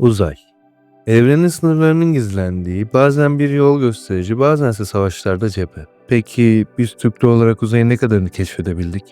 Uzay. Evrenin sınırlarının gizlendiği, bazen bir yol gösterici, bazense savaşlarda cephe. Peki biz Türklü olarak uzayın ne kadarını keşfedebildik?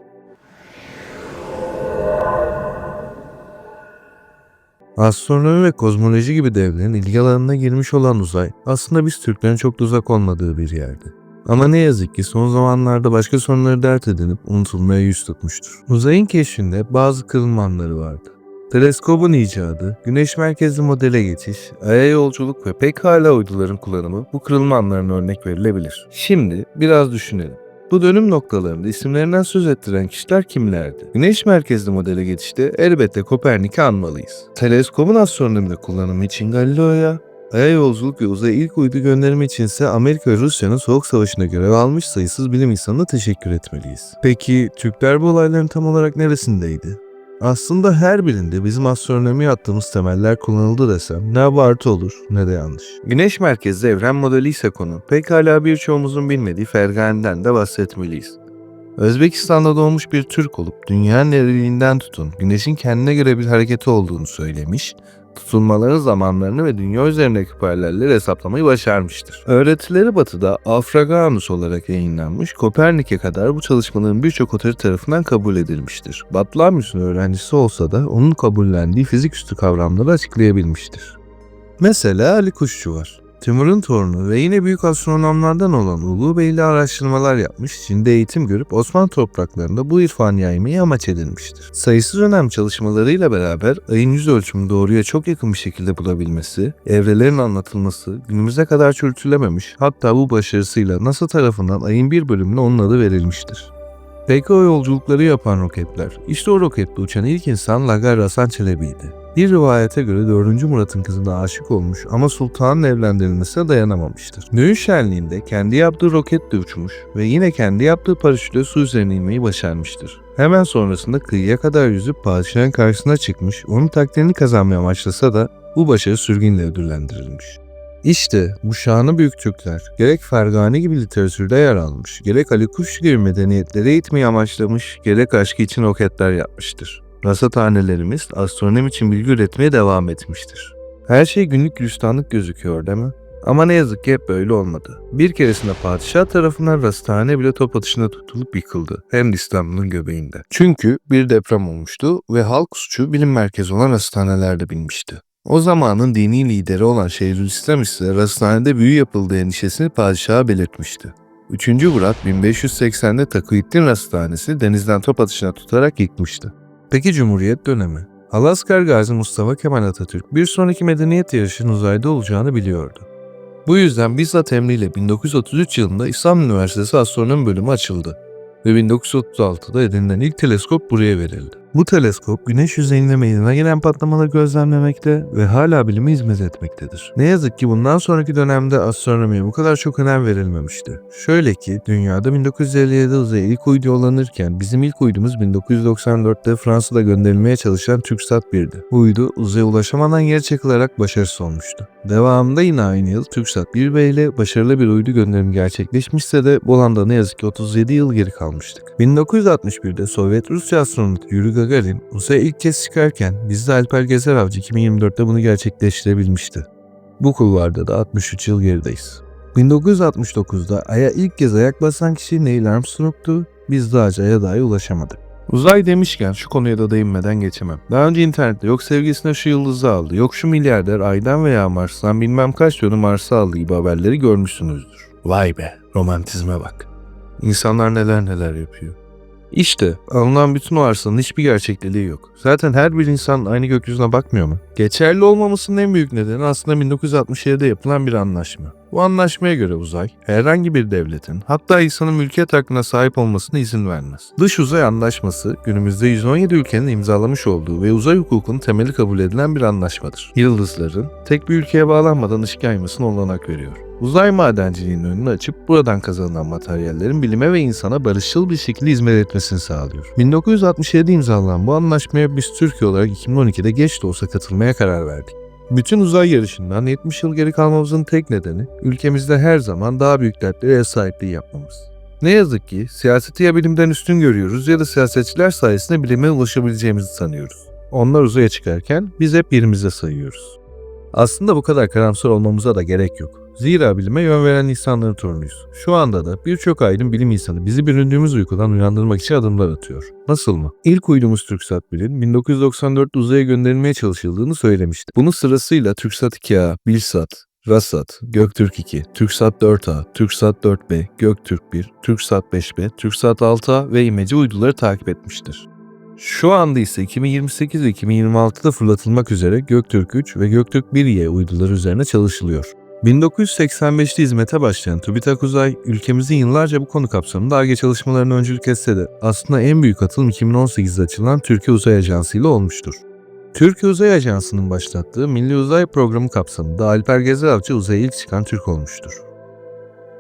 Astronomi ve kozmoloji gibi devlerin ilgi alanına girmiş olan uzay, aslında biz Türklerin çok da uzak olmadığı bir yerdi. Ama ne yazık ki son zamanlarda başka sorunları dert edinip unutulmaya yüz tutmuştur. Uzayın keşfinde bazı kırılmanları vardı. Teleskobun icadı, güneş merkezli modele geçiş, aya yolculuk ve pekala uyduların kullanımı bu kırılma anlarına örnek verilebilir. Şimdi biraz düşünelim. Bu dönüm noktalarında isimlerinden söz ettiren kişiler kimlerdi? Güneş merkezli modele geçişte elbette Kopernik'i anmalıyız. Teleskobun astronomide kullanımı için Galileo'ya, Ay'a yolculuk ve uzaya ilk uydu gönderimi içinse Amerika ve Rusya'nın Soğuk Savaşı'nda görev almış sayısız bilim insanına teşekkür etmeliyiz. Peki Türkler bu olayların tam olarak neresindeydi? Aslında her birinde bizim astronomiye attığımız temeller kullanıldı desem ne abartı olur ne de yanlış. Güneş merkezli evren modeli ise konu. Pekala birçoğumuzun bilmediği Fergani'den de bahsetmeliyiz. Özbekistan'da doğmuş bir Türk olup dünyanın eriliğinden tutun güneşin kendine göre bir hareketi olduğunu söylemiş, tutulmaların zamanlarını ve dünya üzerindeki paralelleri hesaplamayı başarmıştır. Öğretileri batıda Afraganus olarak yayınlanmış, Kopernik'e kadar bu çalışmaların birçok otorite tarafından kabul edilmiştir. Batlamyus'un öğrencisi olsa da onun kabullendiği fizik üstü kavramları açıklayabilmiştir. Mesela Ali Kuşçu var. Timur'un torunu ve yine büyük astronomlardan olan Ulu Bey ile araştırmalar yapmış, Çin'de eğitim görüp Osmanlı topraklarında bu irfanı yaymayı amaç edinmiştir. Sayısız önemli çalışmalarıyla beraber ayın yüz ölçümü doğruya çok yakın bir şekilde bulabilmesi, evrelerin anlatılması günümüze kadar çürütülememiş, hatta bu başarısıyla NASA tarafından ayın bir bölümüne onun adı verilmiştir. Peki o yolculukları yapan roketler. İşte o rokette uçan ilk insan Lagar Hasan. Bir rivayete göre 4. Murat'ın kızına aşık olmuş ama sultanın evlendirilmesine dayanamamıştır. Düğün şenliğinde kendi yaptığı roketle uçmuş ve yine kendi yaptığı paraşütle su üzerine inmeyi başarmıştır. Hemen sonrasında kıyıya kadar yüzüp padişahın karşısına çıkmış, onun takdirini kazanmaya amaçlasa da bu başarı sürgünle ödüllendirilmiş. İşte bu şanı büyük Türkler gerek Fergani gibi literatürde yer almış, gerek Ali Kuşçu gibi medeniyetleri eğitmeyi amaçlamış, gerek aşkı için roketler yapmıştır. Rasathanelerimiz astronomi için bilgi üretmeye devam etmiştir. Her şey günlük gülistanlık gözüküyor değil mi? Ama ne yazık ki hep böyle olmadı. Bir keresinde padişah tarafından rasthane bile top atışına tutulup yıkıldı. Hem de İstanbul'un göbeğinde. Çünkü bir deprem olmuştu ve halk suçu bilim merkezi olan rasthanelerde binmişti. O zamanın dini lideri olan Şeyhülislam ise rasthanede büyü yapıldığı endişesini padişaha belirtmişti. 3. Murat 1580'de Takıyettin Rasthanesi denizden top atışına tutarak yıkmıştı. Peki Cumhuriyet dönemi? Alaskar Gazi Mustafa Kemal Atatürk bir sonraki medeniyet yarışının uzayda olacağını biliyordu. Bu yüzden bizzat emriyle 1933 yılında İstanbul Üniversitesi Astronomi Bölümü açıldı ve 1936'da edinilen ilk teleskop buraya verildi. Bu teleskop güneş yüzeyinde meydana gelen patlamaları gözlemlemekte ve hala bilime hizmet etmektedir. Ne yazık ki bundan sonraki dönemde astronomiye bu kadar çok önem verilmemişti. Şöyle ki dünyada 1957'de uzaya ilk uydu yollanırken bizim ilk uydumuz 1994'te Fransa'da gönderilmeye çalışan TürkSat 1'di. Bu uydu uzaya ulaşamadan geri çekilerek başarısız olmuştu. Devamında yine aynı yıl TürkSat 1B ile başarılı bir uydu gönderimi gerçekleşmişse de bu alanda ne yazık ki 37 yıl geri kalmıştık. 1961'de Sovyet Rusya astronotu Yuri Gagarin uzaya ilk kez çıkarken bizde Alper Gezer Avcı 2024'te bunu gerçekleştirebilmişti. Bu kulvarda da 63 yıl gerideyiz. 1969'da Ay'a ilk kez ayak basan kişi Neil Armstrong'tu. Biz daha Ay'a dahi ulaşamadık. Uzay demişken şu konuya da değinmeden geçemem. Daha önce internette yok sevgisine şu yıldızı aldı, yok şu milyarder Ay'dan veya Mars'tan bilmem kaç yönü Mars'a aldı gibi haberleri görmüşsünüzdür. Vay be, romantizme bak. İnsanlar neler neler yapıyor. İşte alınan bütün o arsanın hiçbir gerçekliği yok. Zaten her bir insan aynı gökyüzüne bakmıyor mu? Geçerli olmamasının en büyük nedeni aslında 1967'de yapılan bir anlaşma. Bu anlaşmaya göre uzay, herhangi bir devletin hatta insanın mülkiyet hakkına sahip olmasına izin vermez. Dış uzay anlaşması günümüzde 117 ülkenin imzalamış olduğu ve uzay hukukunun temeli kabul edilen bir anlaşmadır. Yıldızların tek bir ülkeye bağlanmadan ışık yaymasına olanak veriyor. Uzay madenciliğinin önünü açıp buradan kazanılan materyallerin bilime ve insana barışçıl bir şekilde hizmet etmesini sağlıyor. 1967 imzalanan bu anlaşmaya biz Türkiye olarak 2012'de geç de olsa katılmaya karar verdik. Bütün uzay yarışından 70 yıl geri kalmamızın tek nedeni ülkemizde her zaman daha büyük dertlere ev sahipliği yapmamız. Ne yazık ki siyaseti ya bilimden üstün görüyoruz ya da siyasetçiler sayesinde bilime ulaşabileceğimizi sanıyoruz. Onlar uzaya çıkarken biz hep yerimize sayıyoruz. Aslında bu kadar karamsar olmamıza da gerek yok. Zira bilime yön veren insanların torunuyuz. Şu anda da birçok aydın bilim insanı bizi büründüğümüz uykudan uyandırmak için adımlar atıyor. Nasıl mı? İlk uydumuz TürkSat 1'in 1994 uzaya gönderilmeye çalışıldığını söylemişti. Bunun sırasıyla TürkSat 2A, Bilsat, Rasat, Göktürk 2, TürkSat 4A, TürkSat 4B, Göktürk 1, TürkSat 5B, TürkSat 6A ve İmece uyduları takip etmiştir. Şu anda ise 2028 ve 2026'da fırlatılmak üzere Göktürk 3 ve Göktürk 1Y uyduları üzerine çalışılıyor. 1985'te hizmete başlayan TÜBİTAK Uzay, ülkemizin yıllarca bu konu kapsamında ARGE çalışmalarına öncülük etse de aslında en büyük atılım 2018'de açılan Türkiye Uzay Ajansı ile olmuştur. Türkiye Uzay Ajansı'nın başlattığı Milli Uzay Programı kapsamında Alper Gezer Avcı uzaya ilk çıkan Türk olmuştur.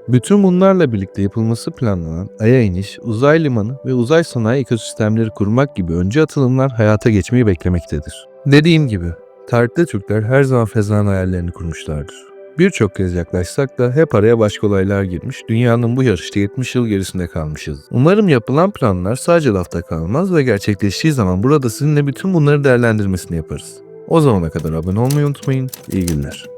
Bütün bunlarla birlikte yapılması planlanan Ay'a iniş, uzay limanı ve uzay sanayi ekosistemleri kurmak gibi önce atılımlar hayata geçmeyi beklemektedir. Dediğim gibi, tarihte Türkler her zaman fezan hayallerini kurmuşlardır. Birçok kez yaklaşsak da hep araya başka olaylar girmiş, dünyanın bu yarışta 70 yıl gerisinde kalmışız. Umarım yapılan planlar sadece lafta kalmaz ve gerçekleştiği zaman burada sizinle bütün bunları değerlendirmesini yaparız. O zamana kadar abone olmayı unutmayın. İyi günler.